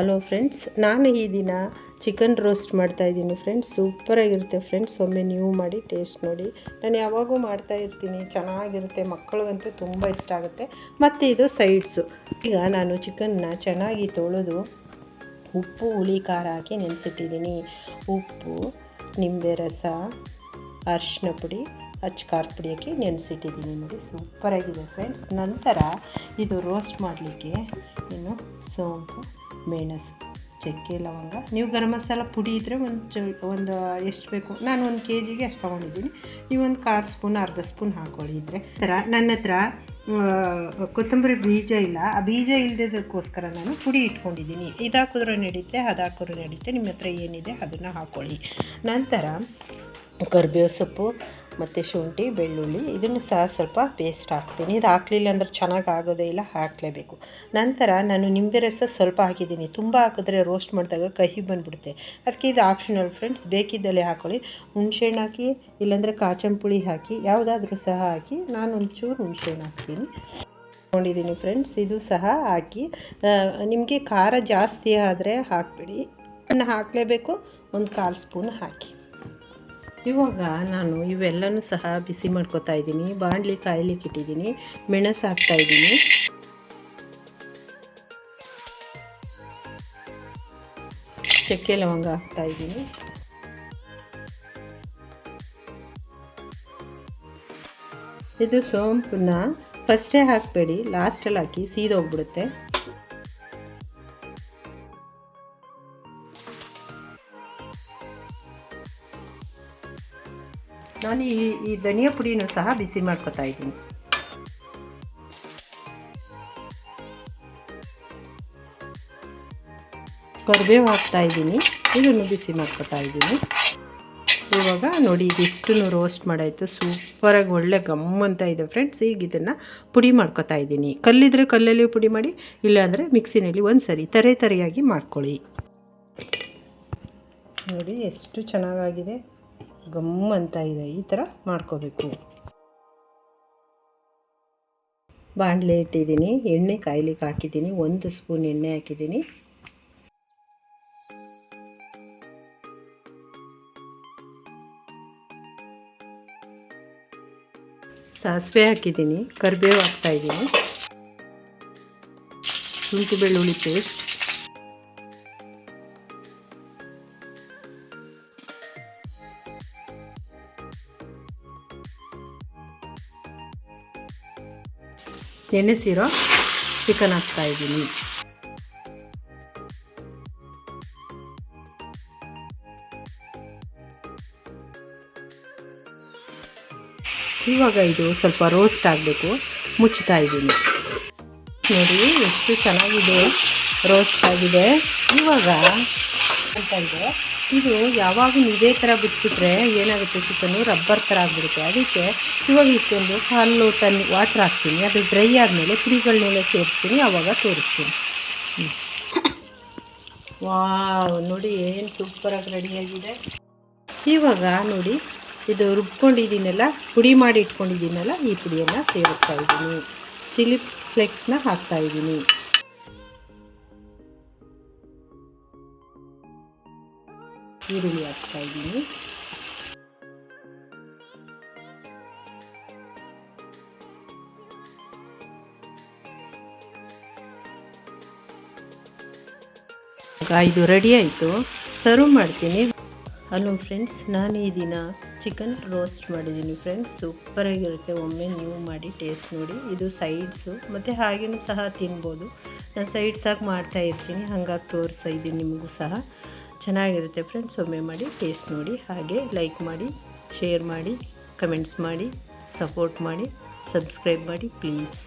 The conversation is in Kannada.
ಹಲೋ ಫ್ರೆಂಡ್ಸ್ ನಾನು ಈ ದಿನ ಚಿಕನ್ ರೋಸ್ಟ್ ಮಾಡ್ತಾಯಿದ್ದೀನಿ ಫ್ರೆಂಡ್ಸ್ ಸೂಪರಾಗಿರುತ್ತೆ ಫ್ರೆಂಡ್ಸ್ ಒಮ್ಮೆ ನೀವು ಮಾಡಿ ಟೇಸ್ಟ್ ನೋಡಿ. ನಾನು ಯಾವಾಗೂ ಮಾಡ್ತಾ ಇರ್ತೀನಿ. ಚೆನ್ನಾಗಿರುತ್ತೆ. ಮಕ್ಕಳಿಗಂತೂ ತುಂಬ ಇಷ್ಟ ಆಗುತ್ತೆ. ಮತ್ತು ಇದು ಸೈಡ್ಸು ಈಗ ನಾನು ಚಿಕನ್ನ ಚೆನ್ನಾಗಿ ತೊಳೆದು ಉಪ್ಪು, ಹುಳಿ, ಖಾರ ಹಾಕಿ ನೆನೆಸಿಟ್ಟಿದ್ದೀನಿ. ಉಪ್ಪು, ನಿಂಬೆ ರಸ ಅರಿಶಿನ ಪುಡಿ, ಹಚ್ಚ ಖಾರದ ಪುಡಿ ಹಾಕಿ ನೆನೆಸಿಟ್ಟಿದ್ದೀನಿ ನೋಡಿ. ಸೂಪರಾಗಿದೆ ಫ್ರೆಂಡ್ಸ್ ನಂತರ ಇದು ರೋಸ್ಟ್ ಮಾಡಲಿಕ್ಕೆ ಇನ್ನು ಸೋಂಪು. ಮೆಣಸು, ಚಕ್ಕೆ, ಲವಂಗ. ನೀವು ಗರಂ ಮಸಾಲ ಪುಡಿ ಇದ್ದರೆ ಒಂದು ಚ, ಒಂದು ಎಷ್ಟು ಬೇಕು, ನಾನು ಒಂದು ಕೆ ಜಿಗೆ ಅಷ್ಟು ತೊಗೊಂಡಿದ್ದೀನಿ. ನೀವು ಒಂದು ಕಾಲು ಸ್ಪೂನ್, ಅರ್ಧ ಸ್ಪೂನ್ ಹಾಕೊಳ್ಳಿ ಇದ್ದರೆ ಥರ ನನ್ನ ಹತ್ರ ಕೊತ್ತಂಬರಿ ಬೀಜ ಇಲ್ಲ. ಆ ಬೀಜ ಇಲ್ಲದಕ್ಕೋಸ್ಕರ ನಾನು ಪುಡಿ ಇಟ್ಕೊಂಡಿದ್ದೀನಿ. ಇದು ಹಾಕಿದ್ರೂ ನಡೀತೆ ಅದು ಹಾಕಿದ್ರೂ ನಡೀತೆ. ನಿಮ್ಮ ಹತ್ರ ಏನಿದೆ ಅದನ್ನು ಹಾಕ್ಕೊಳ್ಳಿ ನಂತರ ಕರಿಬೇವು ಸೊಪ್ಪು ಮತ್ತು ಶುಂಠಿ, ಬೆಳ್ಳುಳ್ಳಿ, ಇದನ್ನು ಸಹ ಸ್ವಲ್ಪ ಪೇಸ್ಟ್ ಹಾಕ್ತೀನಿ. ಇದು ಹಾಕಲಿಲ್ಲ ಅಂದ್ರೆ ಚೆನ್ನಾಗಿ ಆಗೋದೇ ಇಲ್ಲ, ಹಾಕಲೇಬೇಕು. ನಂತರ ನಾನು ನಿಂಬೆ ರಸ ಸ್ವಲ್ಪ ಹಾಕಿದ್ದೀನಿ. ತುಂಬ ಹಾಕಿದ್ರೆ ರೋಸ್ಟ್ ಮಾಡಿದಾಗ ಕಹಿ ಬಂದುಬಿಡುತ್ತೆ. ಅದಕ್ಕೆ ಇದು ಆಪ್ಷನಲ್ ಫ್ರೆಂಡ್ಸ್ ಬೇಕಿದ್ದಲ್ಲೇ ಹಾಕ್ಕೊಳ್ಳಿ ಹುಣ್ಸೆಹಣ್ಣು ಹಾಕಿ, ಇಲ್ಲಾಂದರೆ ಕಾಚಂಪುಳಿ ಹಾಕಿ, ಯಾವುದಾದ್ರೂ ಸಹ ಹಾಕಿ, ನಾನು ಒಂಚೂರು ಹುಣ್ಸೆಹಣ್ಣು ಹಾಕ್ತೀನಿ. ಹಾಕೊಂಡಿದ್ದೀನಿ ಫ್ರೆಂಡ್ಸ್ ಇದು ಸಹ ಹಾಕಿ. ನಿಮಗೆ ಖಾರ ಜಾಸ್ತಿ ಆದರೆ ಹಾಕಬೇಡಿ. ಹಾಕಲೇಬೇಕು, ಒಂದು ಕಾಲು ಸ್ಪೂನ್ ಹಾಕಿ. ಇವಾಗ ನಾನು ಇವೆಲ್ಲನೂ ಸಹ ಬಿಸಿ ಮಾಡ್ಕೋತಾ ಇದ್ದೀನಿ. ಬಾಣಲಿ ಕಾಯ್ಲಿಕ್ಕೆ ಇಟ್ಟಿದ್ದೀನಿ ಮೆಣಸು ಹಾಕ್ತಾ ಇದ್ದೀನಿ. ಚಕ್ಕೆ ಲವಂಗ ಹಾಕ್ತಾ ಇದ್ದೀನಿ. ಇದು ಸೋಂಪನ್ನ ಫಸ್ಟೇ ಹಾಕಬೇಡಿ. ಲಾಸ್ಟಲ್ಲಿ ಹಾಕಿ ಸೀದೋಗ್ಬಿಡುತ್ತೆ. ನಾನು ಈ ಈ ಧನಿಯಾ ಪುಡಿನೂ ಸಹ ಬಿಸಿ ಮಾಡ್ಕೊತಾ ಇದ್ದೀನಿ. ಕರಿಬೇವು ಹಾಕ್ತಾ ಇದ್ದೀನಿ. ಇದನ್ನು ಬಿಸಿ ಮಾಡ್ಕೊತಾ ಇದ್ದೀನಿ. ಇವಾಗ ನೋಡಿ ಇದಿಷ್ಟು ರೋಸ್ಟ್ ಮಾಡಾಯಿತು. ಸೂಪರಾಗಿ ಒಳ್ಳೆ ಗಮ್ ಅಂತ ಇದೆ ಫ್ರೆಂಡ್ಸ್ ಈಗ ಇದನ್ನು ಪುಡಿ ಮಾಡ್ಕೊತಾ ಇದ್ದೀನಿ. ಕಲ್ಲಿದ್ರೆ ಕಲ್ಲಲ್ಲಿ ಪುಡಿ ಮಾಡಿ, ಇಲ್ಲಾಂದರೆ ಮಿಕ್ಸಿನಲ್ಲಿ ಒಂದು ಸರಿ ತರೆ ತರೆಯಾಗಿ ಮಾಡ್ಕೊಳ್ಳಿ. ನೋಡಿ, ಎಷ್ಟು ಚೆನ್ನಾಗಾಗಿದೆ. ಗಮ್ ಅಂತ ಇದೆ, ಈ ಥರ ಮಾಡ್ಕೋಬೇಕು. ಬಾಣಲೆ ಇಟ್ಟಿದ್ದೀನಿ, ಎಣ್ಣೆ ಕಾಯ್ಲಿಕ್ಕೆ ಹಾಕಿದ್ದೀನಿ, ಒಂದು ಸ್ಪೂನ್ ಎಣ್ಣೆ ಹಾಕಿದ್ದೀನಿ. ಸಾಸಿವೆ ಹಾಕಿದ್ದೀನಿ, ಕರಿಬೇವು ಹಾಕ್ತಾಯಿದ್ದೀನಿ ಶುಂಠಿ ಬೆಳ್ಳುಳ್ಳಿ ಪೇಸ್ಟ್ ನೆನೆಸಿರೋ ಚಿಕನ್ ಹಾಕ್ತಾ ಇದ್ದೀನಿ. ಇವಾಗ ಇದು ಸ್ವಲ್ಪ ರೋಸ್ಟ್ ಆಗಬೇಕು. ಮುಚ್ಚುತ್ತಾ ಇದ್ದೀನಿ. ನೋಡಿ, ಎಷ್ಟು ಚೆನ್ನಾಗಿದೆ ರೋಸ್ಟ್ ಆಗಿದೆ. ಇವಾಗ ಅಂತ ಇದೆ ಇದು ಯಾವಾಗ ಇದೇ ಥರ ಬಿಟ್ಬಿಟ್ರೆ ಏನಾಗುತ್ತೆ ಚಿಕನ್ನು ರಬ್ಬರ್ ಥರ ಆಗಿಬಿಡುತ್ತೆ. ಅದಕ್ಕೆ ಇವಾಗ ಇಷ್ಟೊಂದು ಹಾಲು ಟನ್ ವಾಟ್ರ್ ಹಾಕ್ತೀನಿ. ಅದು ಡ್ರೈ ಆದಮೇಲೆ ಕುರಿಗಳನ್ನೆಲ್ಲ ಸೇರಿಸ್ತೀನಿ ಆವಾಗ ತೋರಿಸ್ತೀನಿ. ವಾವ್, ನೋಡಿ ಏನು ಸೂಪರಾಗಿ ರೆಡಿಯಾಗಿದೆ ಇವಾಗ ನೋಡಿ, ಇದು ರುಬ್ಕೊಂಡಿದ್ದೀನಲ್ಲ, ಪುಡಿ ಮಾಡಿ ಇಟ್ಕೊಂಡಿದ್ದೀನಲ್ಲ, ಈ ಪುಡಿಯನ್ನು ಸೇರಿಸ್ತಾ ಇದ್ದೀನಿ. ಚಿಲ್ಲಿ ಫ್ಲೆಕ್ಸ್ನ ಹಾಕ್ತಾ ಈರುಳ್ಳಿ ಹಾಕ್ತಾ ಇದ್ದೀನಿ. ಈಗ ಇದು ರೆಡಿ ಆಯಿತು. ಸರ್ವ್ ಮಾಡ್ತೀನಿ. ಹಲೋ ಫ್ರೆಂಡ್ಸ್ ನಾನು ಈ ದಿನ ಚಿಕನ್ ರೋಸ್ಟ್ ಮಾಡಿದ್ದೀನಿ ಫ್ರೆಂಡ್ಸ್ ಸೂಪರಾಗಿರುತ್ತೆ ಒಮ್ಮೆ ನೀವು ಮಾಡಿ ಟೇಸ್ಟ್ ನೋಡಿ. ಇದು ಸೈಡ್ಸು ಮತ್ತು ಹಾಗೇನೂ ಸಹ ತಿನ್ಬೋದು. ನಾನು ಸೈಡ್ಸಾಗಿ ಮಾಡ್ತಾ ಇರ್ತೀನಿ. ಹಾಗಾಗಿ ತೋರಿಸ್ತಾ ಇದ್ದೀನಿ ನಿಮಗೂ ಸಹ. ಚೆನ್ನಾಗಿರುತ್ತೆ ಫ್ರೆಂಡ್ಸ್ ಒಮ್ಮೆ ಮಾಡಿ ಟೇಸ್ಟ್ ನೋಡಿ, ಹಾಗೆ ಲೈಕ್ ಮಾಡಿ ಶೇರ್ ಮಾಡಿ ಕಮೆಂಟ್ಸ್ ಮಾಡಿ ಸಪೋರ್ಟ್ ಮಾಡಿ ಸಬ್ಸ್ಕ್ರೈಬ್ ಮಾಡಿ ಪ್ಲೀಸ್